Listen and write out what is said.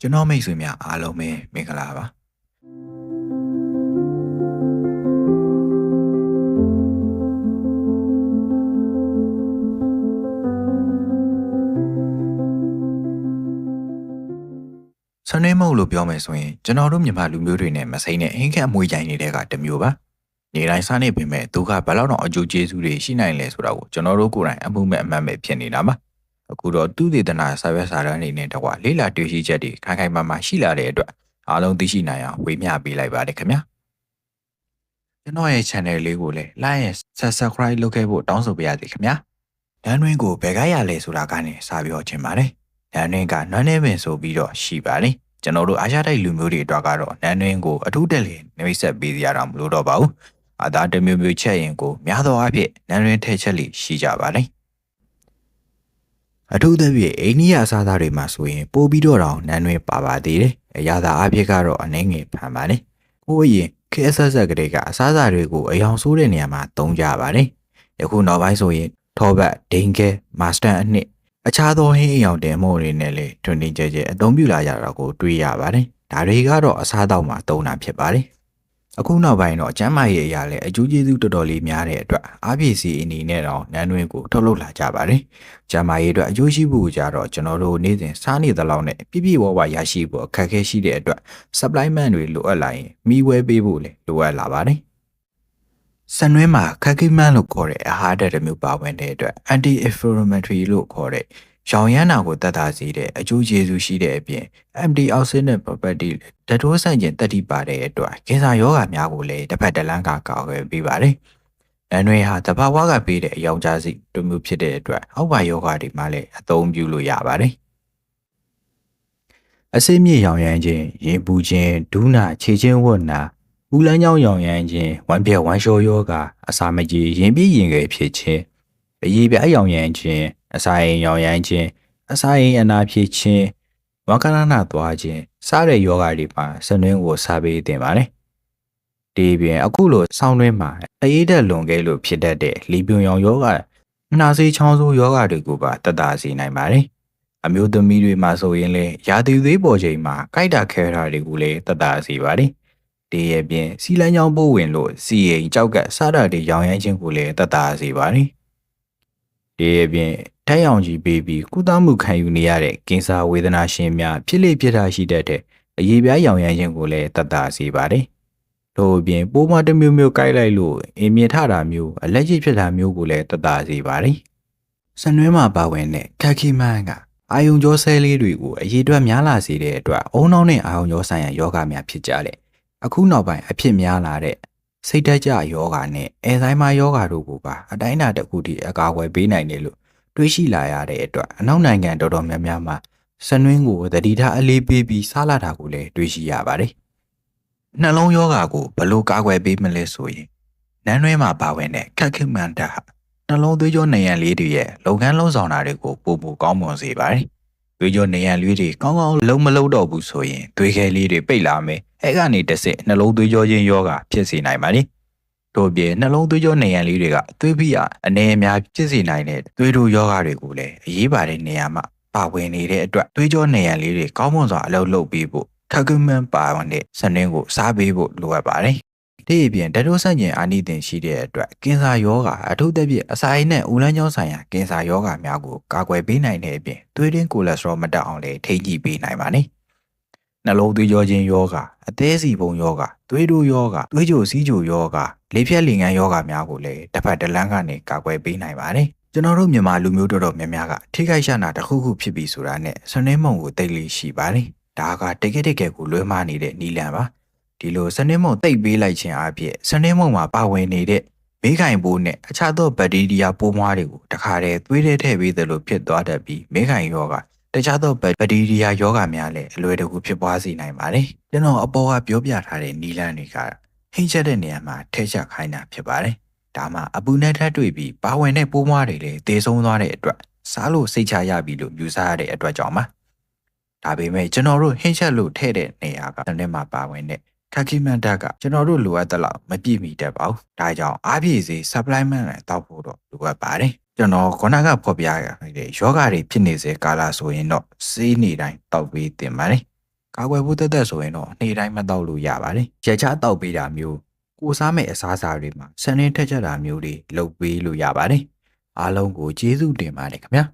ကျွန်တော်မိတ်ဆွေများအားလုံးပဲမင်္ဂလာပါဆန်နေမုတ်လို့ပြောမယ်ဆိုရင်ကျွန်တော်တို့မြန်မာလူမျိုးတွေနဲ့မစိမ့်နဲ့အင်္ဂတ်အမွေကြိုင်နေတဲ့ကတစ်မျိုးပါနေတိုင်းစားနေပေမဲ့သူကဘယ်လောက်တော့အကျိုးကျေးဇူးတွေရှိနိုင်လဲဆိုတာကိုကျွန်တော်တို့ကိုယ်တိုင်အမှုမဲ့အမှတ်မဲ့ဖြစ်နေတာပါ အခုတော့သူသေသနာစာရွက်စာတမ်းအနေနဲ့တကွာလေးလာတွေ့ရှိချက်တွေခိုင်ခိုင်မာမာရှိလာတဲ့အတွက်အားလုံးသိရှိနိုင်အောင်ဝေမျှပေးလိုက်ပါတယ်ခင်ဗျာကျွန်တော်ရဲ့ channel လေးကိုလည်း like and subscribe လုပ်ခဲ့ဖို့တောင်းဆိုပါရစေခင်ဗျာနန်းတွင်းကိုဘယ်ကရလဲဆိုတာကနေစပြောချင်ပါတယ်နန်းတွင်းကနန်းနေပင်ဆိုပြီးတော့ရှိပါတယ်ကျွန်တော်တို့အာရှတိုက်လူမျိုးတွေအတွက်ကတော့နန်းတွင်းကိုအထူးတက်လေနှိမ့်ဆက်ပေးရတာမလို့တော့ပါဘူးအသာတစ်မျိုးမျိုးချက်ရင်ကိုများသောအားဖြင့်နန်းတွင်းထဲချက်လိရှိကြပါတယ် အထူးသဖြင့်အိန္ဒိယအစားအသောက်တွေမှာဆိုရင်ပိုပြီးတော့တောင်နန်းတွင်းပါပါသေးတယ်။အရာသာအဖြစ်ကတော့အနေငယ်ဖန်ပါတယ်။ကိုယ့်အရင်ခေတ်ဆက်ဆက်ကလေးကအစားအသောက်တွေကိုအယောင်ဆိုးတဲ့နေရာမှာသုံးကြပါတယ်။ယခုနောက်ပိုင်းဆိုရင်ထောဘတ်ဒိန်ကဲမာစတန်အနှစ်အခြားသောဟင်းအယောင်တင်မှုတွေနဲ့လည်းထွန်းတင်ကြဲကြဲအသုံးပြုလာကြတာကိုတွေ့ရပါတယ်။ဒါတွေကတော့အစားအသောက်မှာသုံးတာဖြစ်ပါတယ်။ အခုနောက်ပိုင်းတော့ကျမ်းမာရေးအရာလည်းအကျိုးကျေးဇူးတော်တော်လေးများတဲ့အတွက်အားပြည့်စီအနေနဲ့တော့နန်းတွင်းကိုထုတ်လုပ်လာကြပါတယ်။ကျမ်းမာရေးအတွက်အကျိုးရှိဖို့ကြတော့ကျွန်တော်တို့နေ့စဉ်စားနေသလောက်နဲ့ပြည့်ပြည့်ဝဝရရှိဖို့အခက်အခဲရှိတဲ့အတွက် supplement တွေလိုအပ်လာရင်မီးဝဲပေးဖို့လည်းလိုအပ်လာပါတယ်။ဆန်နွဲမှာခက်ခိမန်လို့ခေါ်တဲ့အာဟာရတစ်မျိုးပါဝင်တဲ့အတွက် anti inflammatory လို့ခေါ်တဲ့ ရောင်ရမ်းနာကိုတက်တာစေတဲ့အကျိုးကျေးဇူးရှိတဲ့အပြင် antioxidant property ဓာတ်ထိုးဆိုင်ကျင်တက်တိပါတဲ့အတွက်ကင်ဆာရောဂါများကိုလည်းတစ်ဖက်တစ်လမ်းကကာကွယ်ပေးပါတယ်။နန်တွေဟာတဘာဝကပေးတဲ့အယောင်ကြားစီတစ်မျိုးဖြစ်တဲ့အတွက်အောက်ပါယောဂါတွေမှာလည်းအသုံးပြုလို့ရပါတယ်။အစိမြေရောင်ရမ်းခြင်း၊ရင်ပူခြင်း၊ဒူးနာခြေချင်းဝတ်နာဦးလန်းကြောင်းရောင်ရမ်းခြင်းဝမ်းပြက်ဝမ်းလျှောယောဂါအစာမကြေရင်ပြည့်ရင်ငယ်ဖြစ်ခြင်း အရေးပြရောင်ရမ်းခြင်းအစာရင်ရောင်ရမ်းခြင်းအစာရင်အနာဖြစ်ခြင်းဝါကရဏသွားခြင်းစတဲ့ယောဂါတွေမှာဆနွင်းကိုစားပေးတင်ပါတယ်ဒီပြင်အခုလိုဆောင်းတွင်းမှာအေးတက်လွန်ခဲ့လို့ဖြစ်တတ်တဲ့လီပြွန်ရောင်ယောဂါနှာစေးချောင်းဆိုးယောဂါတွေကိုပါတတ်တာစေနိုင်ပါတယ်အမျိုးသမီးတွေမှာဆိုရင်လည်းရာသီသေးပေါ်ချိန်မှာကြိုက်တာခဲတာတွေကိုလည်းတတ်တာစေပါတယ်ဒီရဲ့ပြင်စီလန်းချောင်းပိုးဝင်လို့စီရင်ကြောက်ကစားတာတွေရောင်ရမ်းခြင်းကိုလည်းတတ်တာစေပါတယ် ဒီအပြင်ဓာတ်ရောင်ကြီးပေးပြီးကုသမှုခံယူနေရတဲ့ကင်ဆာဝေဒနာရှင်များဖြစ်လေဖြစ်တာရှိတတ်တဲ့အရေးပြားရောင်ရမ်းခြင်းကိုလည်းတတ်တာစေပါတယ်။ထို့အပြင်ပိုးမတစ်မျိုးမျိုးကိုက်လိုက်လို့အင်မြင်ထတာမျိုးအလက်ကြီးဖြစ်တာမျိုးကိုလည်းတတ်တာစေပါတယ်။စနွဲမှာပါဝင်တဲ့ခက်ခီမန်ကအာယုံကြောဆဲလေးတွေကိုအရေးအတွက်များလာစေတဲ့အတွက်အုံနှောင်းနဲ့အာယုံကြောဆိုင်ရာယောဂများဖြစ်ကြတယ်။အခုနောက်ပိုင်းအဖြစ်များလာတဲ့ စိတ်ဓာတ်ကြယောဂါနဲ့အဲဇိုင်းမာယောဂါတို့ကိုပါအတိုင်းအတာတစ်ခုတည်းအကာအကွယ်ပေးနိုင်တယ်လို့တွေးရှိလာရတဲ့အတွက်အနောက်နိုင်ငံတော်တော်များများမှာစနွင်းကိုသတိထားအလေးပေးပြီးစားလာတာကိုလည်းတွေးရှိရပါတယ်။နှလုံးယောဂါကိုဘလို့ကာကွယ်ပေးမလဲဆိုရင်နန်းတွင်းမှာပါဝင်တဲ့ခက်ခိမန်တာနှလုံးသွေးကြောနေရန်လေးတွေရဲ့လုပ်ငန်းလုံးဆောင်တာတွေကိုပို့ပို့ကောင်းမွန်စေပါတယ်။ သွေးကြောနေရန်လေးတွေကောင်းကောင်းလုံးမလုံးတော့ဘူးဆိုရင်သွေးခဲလေးတွေပိတ်လာမယ်အဲကနေတစ်စစ်နှလုံးသွေးကြောချင်းယောဂဖြစ်စေနိုင်ပါလိတို့ပြင်နှလုံးသွေးကြောနေရန်လေးတွေကသွေးဖိအားအနေအများဖြစ်စေနိုင်တဲ့သွေးတို့ယောဂတွေကိုလည်းအရေးပါတဲ့နေရာမှာပါဝင်နေတဲ့အတွက်သွေးကြောနေရန်လေးတွေကောင်းမွန်စွာအလုပ်လုပ်ပေးဖို့ထကူမန်ပါဝင်တဲ့စနင်းကိုစားပေးဖို့လိုအပ်ပါတယ် ဒီအပြင်ဓာတ်တို့ဆန့်ကျင်အာနိသင်ရှိတဲ့အတွက်ကင်ဆာယောဂါအထူးသဖြင့်အစာအိမ်နဲ့ဦးလန်းကြောင်းဆိုင်ရာကင်ဆာယောဂါများကိုကာကွယ်ပေးနိုင်တဲ့အပြင်သွေးတွင်းကိုလက်စထရောမတက်အောင်လည်းထိန်းကြည့်ပေးနိုင်ပါတယ်နှလုံးသွေးကြောခြင်းယောဂအသေးစီပုံယောဂသွေးတိုးယောဂသွေးကြိုစီးကြိုယောဂလေဖြတ်လင်ငန်းယောဂများကိုလည်းတစ်ဖက်တစ်လမ်းကနေကာကွယ်ပေးနိုင်ပါတယ်ကျွန်တော်တို့မြန်မာလူမျိုးတော်တော်များများကထိခိုက်ရှာနာတစ်ခုခုဖြစ်ပြီဆိုတာနဲ့ဆွနေမုံကိုတိတ်လေးရှိပါတယ်ဒါကတကယ်တကယ်ကိုလွဲမားနေတဲ့နီလန်ပါ ဒီလိုစနေမုံတိတ်ပေးလိုက်ခြင်းအပြင်စနေမုံမှာပါဝင်နေတဲ့မေးခိုင်ပိုးနဲ့အခြားသောဘက်တီးရီးယားပိုးမွားတွေကိုတခါတည်းသွေးထဲထည့်ပေးသလိုဖြစ်သွားတတ်ပြီးမေးခိုင်ယောဂတခြားသောဘက်တီးရီးယားယောဂများလည်းအလွယ်တကူဖြစ်ပွားစေနိုင်ပါတယ်။ကျွန်တော်အပေါ်ကပြောပြထားတဲ့နီလန်းတွေကဟိမ့်ချက်တဲ့နေရာမှာထဲချက်ခိုင်းတာဖြစ်ပါတယ်။ဒါမှအပူနဲ့ထပ်တွေ့ပြီးပါဝင်တဲ့ပိုးမွားတွေလည်းတေဆုံးသွားတဲ့အတွက်စားလို့စိတ်ချရပြီလို့ယူဆရတဲ့အတွက်ကြောင့်ပါ။ဒါပေမဲ့ကျွန်တော်တို့ဟိမ့်ချက်လို့ထည့်တဲ့နေရာကတနေ့မှာပါဝင်တဲ့ ခက်ခီမန်တက်ကကျွန်တော်တို့လိုအပ်တဲ့လောက်မပြည့်မီတတ်ပါဘူး။ဒါကြောင့်အားပြည့်စေ supplement နဲ့တောက်ဖို့တော့လိုအပ်ပါတယ်။ကျွန်တော်ခုနကဖော်ပြရတဲ့ယောဂတွေဖြစ်နေစေကာလဆိုရင်တော့စေးနေတိုင်းတောက်ပေးတင်ပါတယ်ကာကွယ်ဖို့တက်တက်ဆိုရင်တော့နေ့တိုင်းမတောက်လို့ရပါတယ်ရက်ချတောက်ပေးတာမျိုးကိုစားမဲ့အစားအစာတွေမှာဆန်ရင်းထက်ချက်တာမျိုးတွေလုပ်ပေးလို့ရပါတယ်အားလုံးကိုကျေးဇူးတင်ပါတယ်ခင်ဗျာ